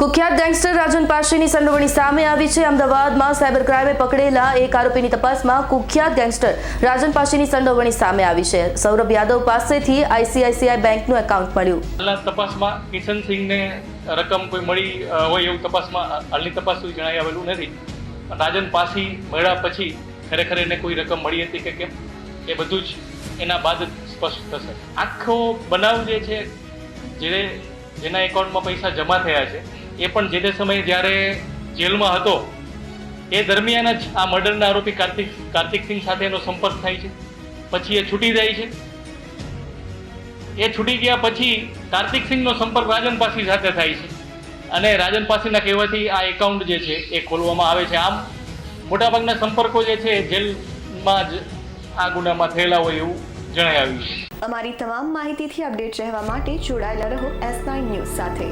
કુખ્યાત ગેંગસ્ટર રાજન પાશીની સંડોવણી સામે આવી છે. અમદાવાદમાં સાયબર ક્રાઇમે પકડેલા એક આરોપીની તપાસમાં કુખ્યાત ગેંગસ્ટર રાજન પાશીની સંડોવણી સામે આવી છે. સૌરભ યાદવ પાસેથી આઈસીઆઈસીઆઈ બેંકનું એકાઉન્ટ મળ્યું. તપાસમાં તપાસમાં કિશનસિંહને રકમ કોઈ મળી હોય એવું તપાસમાં હાલની તપાસ સુધી જણાઈ આવેલું નથી. રાજન પાસી મળ્યા પછી ખરેખર એને કોઈ રકમ મળી હતી કે કેમ? એ બધું જ એના બાદ સ્પષ્ટ થશે. આખો બનાવ જે છે જે જેના એકાઉન્ટમાં પૈસા જમા થયા છે એ પણ જે તે સમયે જ્યારે જેલમાં હતો, એ દરમિયાન જ આ મર્ડરના આરોપી કાર્તિક કાર્તિકસિંહ સાથે એનો સંપર્ક થાય છે. પછી એ છૂટી જાય છે. એ છૂટી ગયા પછી કાર્તિક સિંહનો સંપર્ક રાજન પાસી સાથે થાય છે. અને રાજન પાસીના કહેવાથી આ એકાઉન્ટ જે છે, એ ખોલવામાં આવે છે. આમ મોટાભાગના સંપર્કો જે છે, જેલમાં જ આ ગુનામાં થયેલા હોય એવું જણાઈ આવ્યું છે. અમારી તમામ માહિતીથી અપડેટ રહેવા માટે જોડાયેલા રહો એસ નાઇન ન્યૂઝ સાથે.